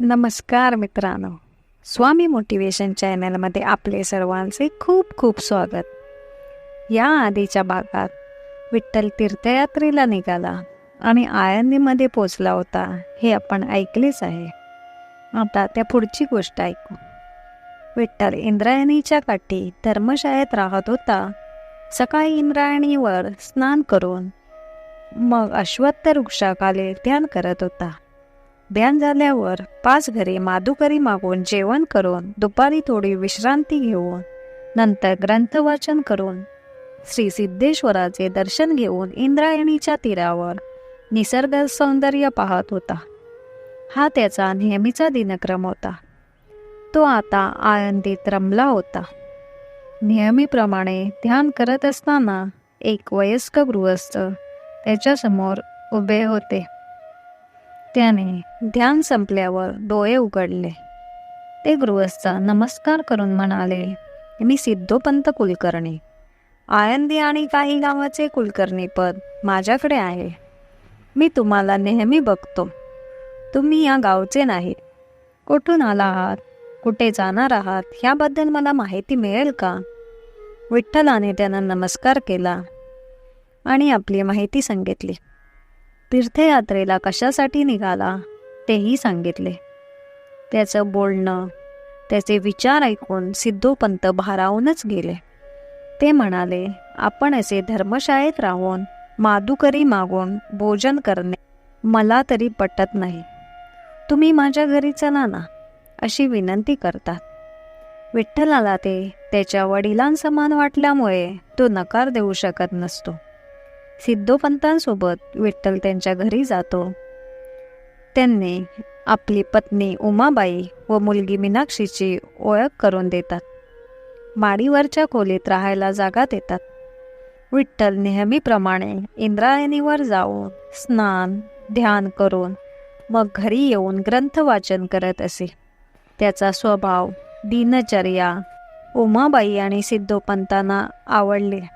नमस्कार मित्रांनो. स्वामी मोटिवेशन चॅनलमध्ये आपले सर्वांचे खूप खूप स्वागत. या आधीच्या भागात विठ्ठल तीर्थयात्रेला निघाला आणि आळंदीमध्ये पोचला होता हे आपण ऐकलेच आहे. आता त्या पुढची गोष्ट ऐकू. विठ्ठल इंद्रायणीच्या काठी धर्मशाळेत राहत होता. सकाळी इंद्रायणीवर स्नान करून मग अश्वत्थ वृक्षाखाली ध्यान करत होता. ध्यान झाल्यावर पाच घरे माधुकरी मागून जेवण करून दुपारी थोडी विश्रांती घेऊन नंतर ग्रंथवाचन करून श्री सिद्धेश्वराचे दर्शन घेऊन इंद्रायणीच्या तीरावर निसर्ग सौंदर्य पाहत होता. हा त्याचा नेहमीचा दिनक्रम होता. तो आता आनंदीत रमला होता. नेहमीप्रमाणे ध्यान करत असताना एक वयस्क गृहस्थ त्याच्यासमोर उभे होते. त्याने ध्यान संपल्यावर डोळे उघडले. ते गृहस्थ नमस्कार करून म्हणाले मी सिद्धोपंत कुलकर्णी. आळंदी आणि काही गावाचे कुलकर्णी पद माझ्याकडे आहे. मी तुम्हाला नेहमी बघतो. तुम्ही या गावचे नाहीत. कुठून आला आहात कुठे जाणार आहात? ह्याबद्दल मला माहिती मिळेल का? विठ्ठलाने त्यांना नमस्कार केला आणि आपली माहिती सांगितली. तीर्थयात्रेला कशासाठी निघाला तेही सांगितले. त्याचं बोलणं त्याचे विचार ऐकून सिद्धोपंत भारावूनच गेले. ते म्हणाले आपण असे धर्मशाळेत राहून मादुकरी मागून भोजन करणे मला तरी पटत नाही. तुम्ही माझ्या घरी चला ना अशी विनंती करतात. विठ्ठलाला ते त्याच्या वडिलांसमान वाटल्यामुळे तो नकार देऊ शकत नसतो. सिद्धोपंतांसोबत विठ्ठल त्यांच्या घरी जातो. त्यांनी आपली पत्नी उमाबाई व मुलगी मीनाक्षीची ओळख करून देतात. माडीवरच्या खोलीत राहायला जागा देतात. विठ्ठल नेहमीप्रमाणे इंद्रायणीवर जाऊन स्नान ध्यान करून मग घरी येऊन ग्रंथ वाचन करत असे. त्याचा स्वभाव दिनचर्या उमाबाई आणि सिद्धोपंतांना आवडले.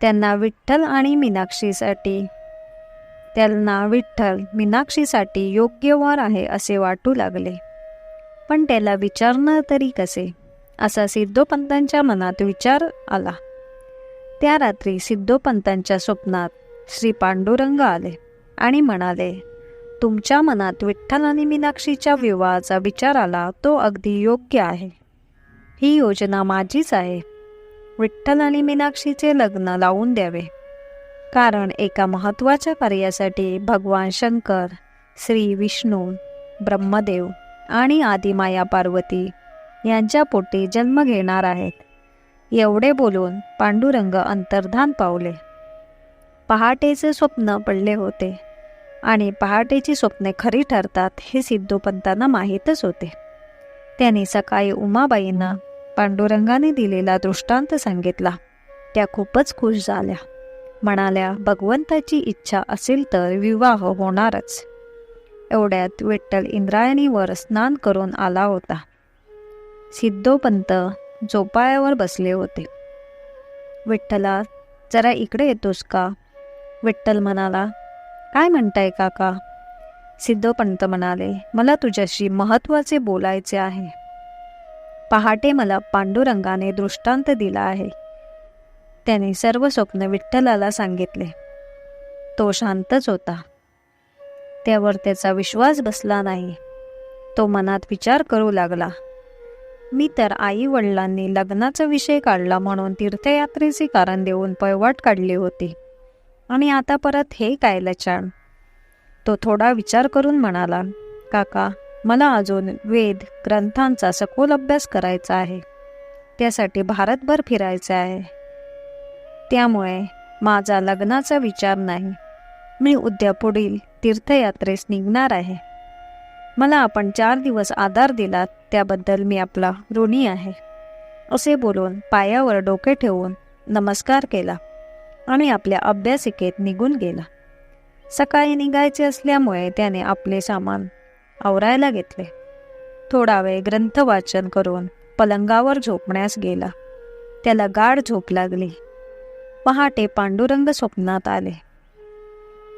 त्यांना विठ्ठल आणि मीनाक्षीसाठी. त्यांना विठ्ठल मीनाक्षीसाठी योग्य वार आहे असे वाटू लागले. पण त्याला विचारणं तरी कसे? असा सिद्धोपंतांच्या मनात विचार आला. त्या रात्री सिद्धोपंतांच्या स्वप्नात श्री पांडुरंग आले आणि म्हणाले तुमच्या मनात विठ्ठल आणि मीनाक्षीच्या विवाहाचा विचार आला तो अगदी योग्य आहे. ही योजना माझीच आहे. विठ्ठल आणि मीनाक्षीचे लग्न लावून द्यावे. कारण एका महत्त्वाच्या कार्यासाठी भगवान शंकर श्री विष्णू ब्रह्मदेव आणि आदिमाया पार्वती यांच्या पोटी जन्म घेणार आहेत. एवढे बोलून पांडुरंग अंतर्धान पावले. पहाटेचे स्वप्न पडले होते आणि पहाटेची स्वप्ने खरी ठरतात हे सिद्धोपंतांना माहीतच होते. त्यांनी सकाळी उमाबाईंना पांडुरंगाने दिलेला दृष्टांत सांगितला. त्या खूपच खुश झाल्या. म्हणाल्या भगवंताची इच्छा असेल तर विवाह होणारच. एवढ्यात विठ्ठल इंद्रायणीवर स्नान करून आला होता. सिद्धोपंत झोपाळ्यावर बसले होते. विठ्ठला जरा इकडे येतोस का? विठ्ठल म्हणाला. काय म्हणताय काका? सिद्धोपंत म्हणाले. मला तुझ्याशी महत्त्वाचे बोलायचे आहे. पहाटे मला पांडुरंगाने दृष्टांत दिला आहे. त्याने सर्व स्वप्न विठ्ठलाला सांगितले. तो शांतच होता. त्यावर त्याचा विश्वास बसला नाही. तो मनात विचार करू लागला. मी तर आई वडिलांनी लग्नाचा विषय काढला म्हणून तीर्थयात्रेचे कारण देऊन पळवाट काढली होती. आणि आता परत हे काय लचाण तो थोडा विचार करून म्हणाला काका मला अजून वेद ग्रंथांचा सखोल अभ्यास करायचा आहे. त्यासाठी भारतभर फिरायचं आहे. त्यामुळे माझा लग्नाचा विचार नाही. मी उद्या पुढील तीर्थयात्रेस निघणार आहे. मला आपण चार दिवस आधार दिलात त्याबद्दल मी आपला ऋणी आहे. असे बोलून पायावर डोके ठेवून नमस्कार केला आणि आपल्या अभ्यासिकेत निघून गेला. सकाळी निघायचे असल्यामुळे त्याने आपले सामान आवरायला घेतले. थोडा वेळ ग्रंथ वाचन करून पलंगावर झोपण्यास गेला. त्याला गाढ झोप लागली. पहाटे पांडुरंग स्वप्नात आले.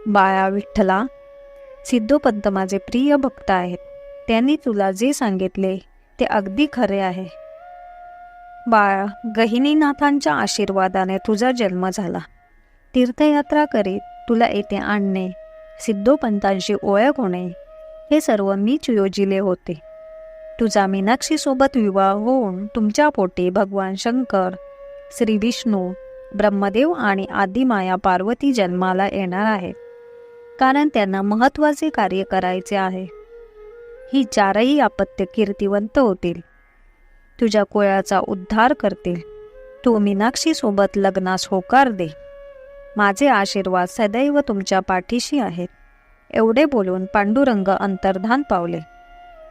बाळा विठ्ठला सिद्धोपंत माझे प्रिय भक्त आहेत. त्यांनी तुला जे सांगितले ते अगदी खरे आहे. बाळा गहिनीनाथांच्या आशीर्वादाने तुझा जन्म झाला. तीर्थयात्रा करीत तुला येथे आणणे सिद्धोपंतांशी ओळख होणे हे सर्व मीच योजिले होते. तुझा मीनाक्षीसोबत विवाह होऊन तुमच्या पोटी भगवान शंकर श्री विष्णू ब्रह्मदेव आणि आदिमाया पार्वती जन्माला येणार आहेत. कारण त्यांना महत्त्वाचे कार्य करायचे आहे. ही चारही आपत्य कीर्तिवंत होतील. तुझ्या कुळाचा उद्धार करतील. तू मीनाक्षीसोबत लग्नास होकार दे. माझे आशीर्वाद सदैव तुमच्या पाठीशी आहेत. एवढे बोलून पांडुरंग अंतर्धान पावले.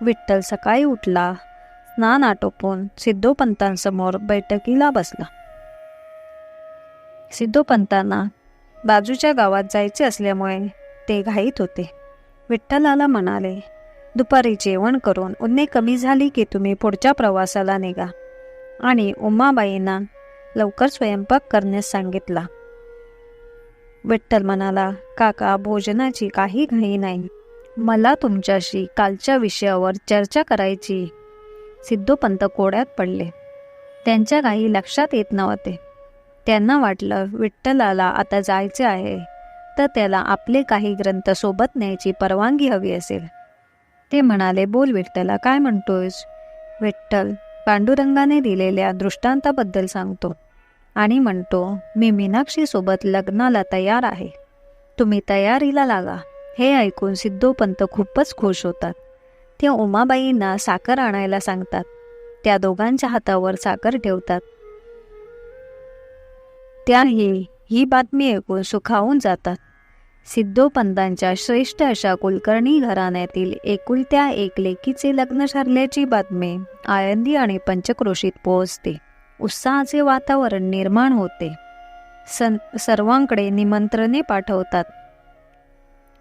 विठ्ठल सकाळी उठला स्नान आटोपून सिद्धोपंतांसमोर बैठकीला बसला. सिद्धोपंतांना बाजूच्या गावात जायचे असल्यामुळे ते घाईत होते. विठ्ठलाला म्हणाले दुपारी जेवण करून उन्हे कमी झाली की तुम्ही पुढच्या प्रवासाला निघा. आणि उमाबाईंना लवकर स्वयंपाक करण्यास सांगितला. विठ्ठल म्हणाला काका भोजनाची काही घाई नाही. मला तुमच्याशी कालच्या विषयावर चर्चा करायची. सिद्धोपंत कोड्यात पडले. त्यांच्या काही लक्षात येत नव्हते. त्यांना वाटलं विठ्ठलाला आता जायचे आहे तर त्याला आपले काही ग्रंथ सोबत न्यायची परवानगी हवी असेल. ते म्हणाले बोल विठ्ठला काय म्हणतोयस? विठ्ठल पांडुरंगाने दिलेल्या दृष्टांताबद्दल सांगतो. आणि म्हणतो मी मीनाक्षीसोबत लग्नाला तयार आहे. तुम्ही तयारीला लागा. हे ऐकून सिद्धोपंत खूपच खुश होतात. ते उमाबाईंना साखर आणायला सांगतात. त्या दोघांच्या हातावर साखर ठेवतात. त्याही ही बातमी ऐकून सुखावून जातात. सिद्धोपंतांच्या श्रेष्ठ अशा कुलकर्णी घराण्यातील एकुलत्या एक लेकीचे लग्न ठरल्याची बातमी आळंदी आणि पंचक्रोशीत पोहोचते. उत्साहाचे वातावरण निर्माण होते. सन सर्वांकडे निमंत्रणे पाठवतात.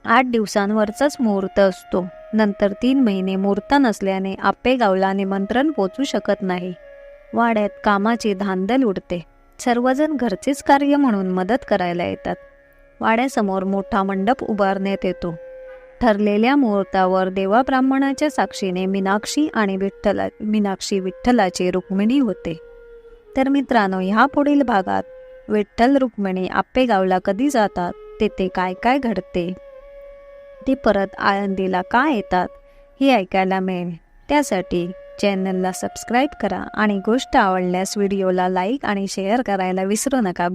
आठ दिवसांवरचाच मुहूर्त असतो. नंतर तीन महिने मुहूर्त नसल्याने आपेगावला निमंत्रण पोचू शकत नाही. वाड्यात कामाची धांदल उडते. सर्वजण घरचेच कार्य म्हणून मदत करायला येतात. वाड्यासमोर मोठा मंडप उभारण्यात येतो. ठरलेल्या मुहूर्तावर देवा ब्राह्मणाच्या साक्षीने मीनाक्षी आणि विठ्ठला मीनाक्षी विठ्ठलाची रुक्मिणी होते. तर मित्रांनो ह्या पुढील भागात विठ्ठल रुक्मिणी आप्पेगावला कधी जातात तेथे काय काय घडते? ते परत आळंदीला का येतात हे ऐकायला मिळेल. त्यासाठी चॅनलला सबस्क्राईब करा आणि गोष्ट आवडल्यास व्हिडिओला लाईक आणि शेअर करायला विसरू नका.